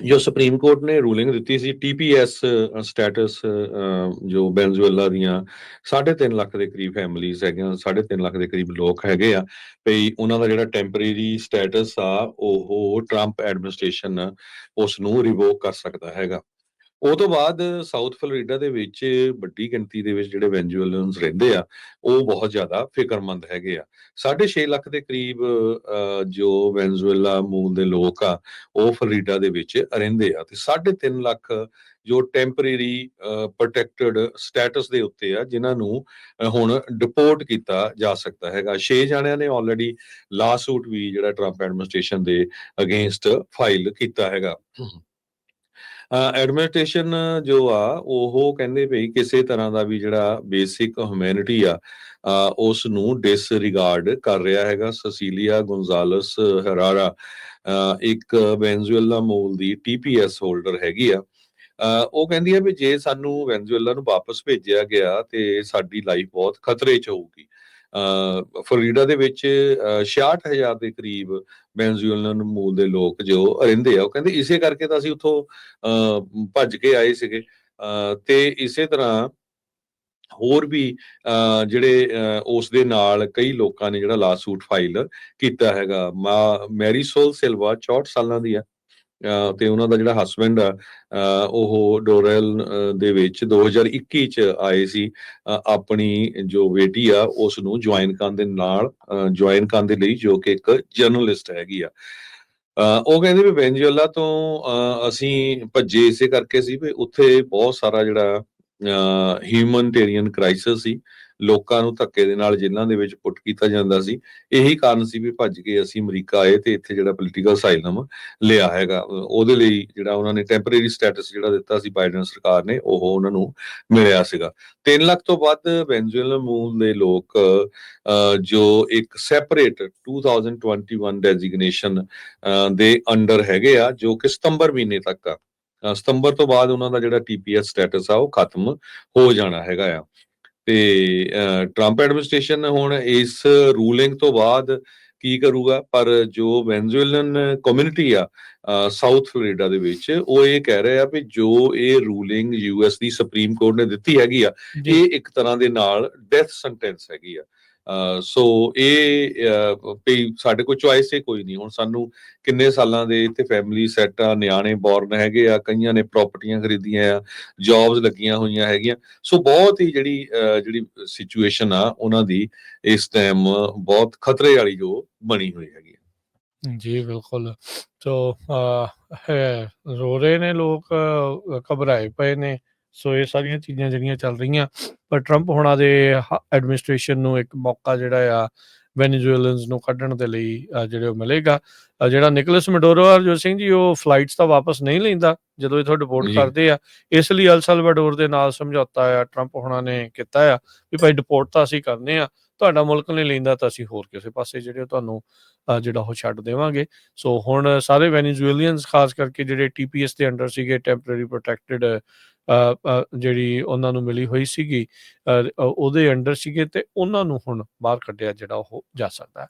ਜੋ supreme court ਨੇ ruling ਦਿੱਤੀ ਸੀ ਟੀਪੀਐਸ ਸਟੇਟਸ ਜੋ ਵੈਨਜ਼ੂਏਲਾ ਦੀਆਂ 3.5 ਲੱਖ ਦੇ ਕਰੀਬ ਫੈਮਿਲੀਆਂ ਹੈਗੀਆਂ 3.5 ਲੱਖ ਦੇ ਕਰੀਬ ਲੋਕ ਹੈਗੇ ਆ ਭਈ ਉਹਨਾਂ ਦਾ ਜਿਹੜਾ ਟੈਂਪਰੇਰੀ ਸਟੇਟਸ ਆ, ਉਹ ਟਰੰਪ ਐਡਮਿਨਿਸਟ੍ਰੇਸ਼ਨ ਉਸ ਨੂੰ ਰਿਵੋਕ ਕਰ ਸਕਦਾ ਹੈਗਾ। ਉਹ ਤੋਂ ਬਾਅਦ ਸਾਊਥ ਫਲੋਰੀਡਾ ਦੇ ਵਿੱਚ ਵੱਡੀ ਗਿਣਤੀ ਦੇ ਵਿੱਚ ਜਿਹੜੇ ਵੈਨਜ਼ੂਏਲਨਸ ਰਹਿੰਦੇ ਆ, ਉਹ ਬਹੁਤ ਜ਼ਿਆਦਾ ਫਿਕਰਮੰਦ ਹੈਗੇ ਆ। 6.5 ਲੱਖ ਦੇ ਕਰੀਬ ਜੋ ਵੈਨਜ਼ੂਏਲਾ ਮੂਲ ਦੇ ਲੋਕ ਆ, ਉਹ ਫਲੋਰੀਡਾ ਦੇ ਵਿੱਚ ਰਹਿੰਦੇ ਆ। ਤੇ 3.5 ਲੱਖ ਜੋ ਟੈਂਪਰੇਰੀ ਪ੍ਰੋਟੈਕਟਡ ਸਟੇਟਸ ਦੇ ਉੱਤੇ ਆ, ਜਿਨ੍ਹਾਂ ਨੂੰ ਹੁਣ ਡਿਪੋਰਟ ਕੀਤਾ ਜਾ ਸਕਦਾ ਹੈਗਾ। 6 ਜਣਿਆਂ ਨੇ ਆਲਰੇਡੀ ਲਾਸੂਟ ਵੀ ਜਿਹੜਾ ਟਰੰਪ ਐਡਮਿਨਿਸਟ੍ਰੇਸ਼ਨ ਦੇ ਅਗੇਂਸਟ ਫਾਈਲ ਕੀਤਾ ਹੈਗਾ। ਐਡਮਿਨਿਸਟ੍ਰੇਸ਼ਨ ਜੋ ਆ ਉਹ ਕਹਿੰਦੇ ਭਈ ਕਿਸੇ ਤਰ੍ਹਾਂ ਦਾ ਵੀ ਜਿਹੜਾ ਬੇਸਿਕ ਹਿਊਮੈਨਿਟੀ ਆ ਅਹ, ਉਸ ਨੂੰ ਡਿਸਰਿਗਾਰਡ ਕਰ ਰਿਹਾ ਹੈਗਾ ਸਸੀਲੀਆ ਗੋਨਜ਼ਾਲਸ ਹਰਾਰਾ ਇੱਕ ਵੈਨਜ਼ੂਏਲਾ ਮੂਲ ਦੀ ਟੀਪੀਐਸ ਹੋਲਡਰ ਹੈਗੀ ਆ। ਉਹ ਕਹਿੰਦੀ ਆ ਵੀ ਜੇ ਸਾਨੂੰ ਵੈਨਜ਼ੂਏਲਾ ਨੂੰ ਵਾਪਸ ਭੇਜਿਆ ਗਿਆ ਤੇ ਸਾਡੀ ਲਾਈਫ ਬਹੁਤ ਖਤਰੇ 'ਚ ਹੋਊਗੀ। ਫਲੋਰੀਡਾ ਦੇ ਵਿੱਚ ਅਹ, 66000 ਦੇ ਕਰੀਬ ਵੈਨਜ਼ੂਏਲਨ ਮੂਲ ਦੇ ਲੋਕ ਜੋ ਰਹਿੰਦੇ ਆ ਉਹ ਕਹਿੰਦੇ ਇਸੇ ਕਰਕੇ ਤਾਂ ਅਸੀਂ ਉੱਥੋਂ ਅਹ, ਭੱਜ ਕੇ ਆਏ ਸੀਗੇ। ਅਹ, ਤੇ ਇਸੇ ਤਰ੍ਹਾਂ ਹੋਰ ਵੀ ਅਹ, ਜਿਹੜੇ ਅਹ, ਉਸ ਦੇ ਨਾਲ ਕਈ ਲੋਕਾਂ ਨੇ ਜਿਹੜਾ ਲਾਸੂਟ ਫਾਈਲ ਕੀਤਾ ਹੈਗਾ ਮਾ- ਮੈਰੀਸੋਲ ਸਿਲਵਾ 64 ਸਾਲਾਂ ਦੀ ਆ। ਤੇ ਉਹਨਾਂ ਦਾ ਜਿਹੜਾ ਹਸਬੰਡ ਆ ਉਹ ਡੋਰੈਲ ਅਹ, ਦੇ ਵਿੱਚ 2021 ਚ ਆਏ ਸੀ। ਆਪਣੀ ਜੋ ਬੇਟੀ ਆ ਉਸ ਨੂੰ ਜੁਆਇਨ ਕਰਨ ਦੇ ਨਾਲ ਜੁਆਇਨ ਕਰਨ ਦੇ ਲਈ ਜੋ ਕਿ ਇੱਕ ਜਰਨਲਿਸਟ ਹੈਗੀ ਆ। ਉਹ ਕਹਿੰਦੇ ਵੀ ਵੈਨਜ਼ੂਏਲਾ ਤੋਂ ਅਹ, ਅਸੀਂ ਭੱਜੇ ਇਸੇ ਕਰਕੇ ਸੀ ਵੀ ਉੱਥੇ ਬਹੁਤ ਸਾਰਾ ਜਿਹੜਾ ਹਿਊਮਨਟੇਰੀਅਨ ਕ੍ਰਾਈਸਿਸ ਸੀ। ਲੋਕਾਂ ਨੂੰ ਧੱਕੇ ਦੇ ਨਾਲ ਜੇਲ੍ਹਾਂ ਦੇ ਵਿੱਚ ਪੁੱਟ ਕੀਤਾ ਜਾਂਦਾ ਸੀ। ਇਹੀ ਕਾਰਨ ਸੀ ਵੀ ਭੱਜ ਕੇ ਅਸੀਂ ਅਮਰੀਕਾ ਆਏ ਤੇ ਇੱਥੇ ਜਿਹੜਾ ਪੋਲੀਟੀਕਲ ਅਸਾਈਲਮ ਲਿਆ ਹੈਗਾ। ਉਹਦੇ ਲਈ ਜਿਹੜਾ ਉਹਨਾਂ ਨੇ ਟੈਂਪਰੇਰੀ ਸਟੇਟਸ ਜਿਹੜਾ ਦਿੱਤਾ ਸੀ ਬਾਈਡਨ ਸਰਕਾਰ ਨੇ ਉਹ ਉਹਨਾਂ ਨੂੰ ਮਿਲਿਆ ਸੀਗਾ। 3 ਲੱਖ ਤੋਂ ਵੱਧ ਵੈਨਜ਼ੂਏਲਨ ਮੂਲ ਦੇ ਲੋਕ ਅਹ, ਜੋ ਇੱਕ ਸੈਪਰੇਟ 2021 ਡੈਜ਼ਿਗਨੇਸ਼ਨ ਦੇ ਅੰਡਰ ਹੈਗੇ ਆ ਜੋ ਕਿ ਸਤੰਬਰ ਮਹੀਨੇ ਤੱਕ ਆ। ਸਤੰਬਰ ਤੋਂ ਬਾਅਦ ਉਹਨਾਂ ਦਾ ਜਿਹੜਾ ਟੀਪੀਐਸ ਸਟੇਟਸ ਆ ਉਹ ਖਤਮ ਹੋ ਜਾਣਾ ਹੈਗਾ ਆ। ਤੇ ਟਰੰਪ ਐਡਮਿਨਿਸਟ੍ਰੇਸ਼ਨ ਹੁਣ ਇਸ ਰੂਲਿੰਗ ਤੋਂ ਬਾਅਦ ਕੀ ਕਰੂਗਾ? ਪਰ ਜੋ ਵੈਨਜ਼ੂਏਲਨ ਕਮਿਊਨਿਟੀ ਆ ਸਾਊਥ ਫਲੋਰੀਡਾ ਦੇ ਵਿੱਚ ਉਹ ਇਹ ਕਹਿ ਰਹੇ ਆ ਵੀ ਜੋ ਇਹ ਰੂਲਿੰਗ ਯੂਐਸ ਦੀ ਸੁਪਰੀਮ ਕੋਰਟ ਨੇ ਦਿੱਤੀ ਹੈਗੀ ਆ ਇਹ ਇੱਕ ਤਰ੍ਹਾਂ ਦੇ ਨਾਲ ਡੈਥ ਸੈਂਟੈਂਸ ਹੈਗੀ ਆ। ਸੋ ਇਹ ਵੀ ਸਾਡੇ ਕੋਲ ਚੁਆਇਸ ਹੀ ਕੋਈ ਨਹੀਂ। ਹੁਣ ਸਾਨੂੰ ਕਿੰਨੇ ਸਾਲਾਂ ਦੇ ਇੱਥੇ ਫੈਮਿਲੀ ਸੈੱਟ ਆ, ਨਿਆਣੇ ਬੌਰਨ ਹੈਗੇ ਆ, ਕਈਆਂ ਨੇ ਪ੍ਰਾਪਰਟੀਆਂ ਖਰੀਦੀਆਂ ਆ ਜੌਬਸ ਲੱਗੀਆਂ ਹੋਈਆਂ ਹੈਗੀਆਂ। ਸੋ ਬਹੁਤ ਹੀ ਜਿਹੜੀ ਜਿਹੜੀ ਸਿਚੁਏਸ਼ਨ ਆ, ਉਹਨਾਂ ਦੀ ਇਸ ਟਾਈਮ ਬਹੁਤ ਖਤਰੇ ਵਾਲੀ ਜੋ ਬਣੀ ਹੋਈ ਹੈਗੀ ਜੀ, ਬਿਲਕੁਲ। ਸੋ ਰੋ ਰਹੇ ਨੇ ਲੋਕ, ਘਬਰਾਏ ਪਏ ਨੇ। ਸੋ ਇਹ ਸਾਰੀਆਂ ਚੀਜ਼ਾਂ ਜਿਹੜੀਆਂ ਚੱਲ ਰਹੀਆਂ ਪਰ ਟਰੰਪ ਹੁਣਾਂ ਦੇ ਐਡਮਿਨਿਸਟ੍ਰੇਸ਼ਨ ਨੂੰ ਇੱਕ ਮੌਕਾ ਜਿਹੜਾ ਆ ਵੈਨੇਜ਼ੁਏਲਨਸ ਨੂੰ ਕੱਢਣ ਦੇ ਲਈ ਜਿਹੜੇ ਉਹ ਮਿਲੇਗਾ। ਜਿਹੜਾ ਨਿਕਲਸ ਮੈਡੋਰੋ ਅਰਜੋਤ ਸਿੰਘ ਜੀ ਉਹ ਫਲਾਈਟਸ ਤਾਂ ਵਾਪਸ ਨਹੀਂ ਲੈਂਦਾ ਜਦੋਂ ਇਥੋਂ ਡਿਪੋਰਟ ਜੀ। ਕਰਦੇ ਆ। ਇਸ ਲਈ ਅਲ ਸਲਵਾਡੋਰ ਦੇ ਨਾਲ ਸਮਝੌਤਾ ਆ ਟਰੰਪ ਹੁਣਾਂ ਨੇ ਕੀਤਾ ਆ ਵੀ ਭਾਈ ਡਿਪੋਰਟ ਤਾਂ ਅਸੀਂ ਕਰਨੇ ਆ। ਤੁਹਾਡਾ ਮੁਲਕ ਨਹੀਂ ਲੈਂਦਾ ਤਾਂ ਅਸੀਂ ਹੋਰ ਕਿਸੇ ਪਾਸੇ ਜਿਹੜੇ ਤੁਹਾਨੂੰ ਜਿਹੜਾ ਉਹ ਛੱਡ ਦੇਵਾਂਗੇ। ਸੋ ਹੁਣ ਸਾਰੇ ਵੈਨੇਜ਼ੁਏਲੀਅਨਸ ਖਾਸ ਕਰਕੇ ਜਿਹੜੇ ਟੀਪੀਐਸ ਦੇ ਅੰਡਰ ਸੀਗੇ ਟੈਂਪਰੇਰੀ ਪ੍ਰੋਟੈਕਟਡ ਜਿਹੜੀ ਉਹਨਾਂ ਨੂੰ ਮਿਲੀ ਹੋਈ ਸੀਗੀ ਉਹਦੇ ਅੰਡਰ ਸੀਗੇ ਤੇ ਉਹਨਾਂ ਨੂੰ ਹੁਣ ਬਾਹਰ ਕੱਢਿਆ ਜਿਹੜਾ ਉਹ ਜਾ ਸਕਦਾ।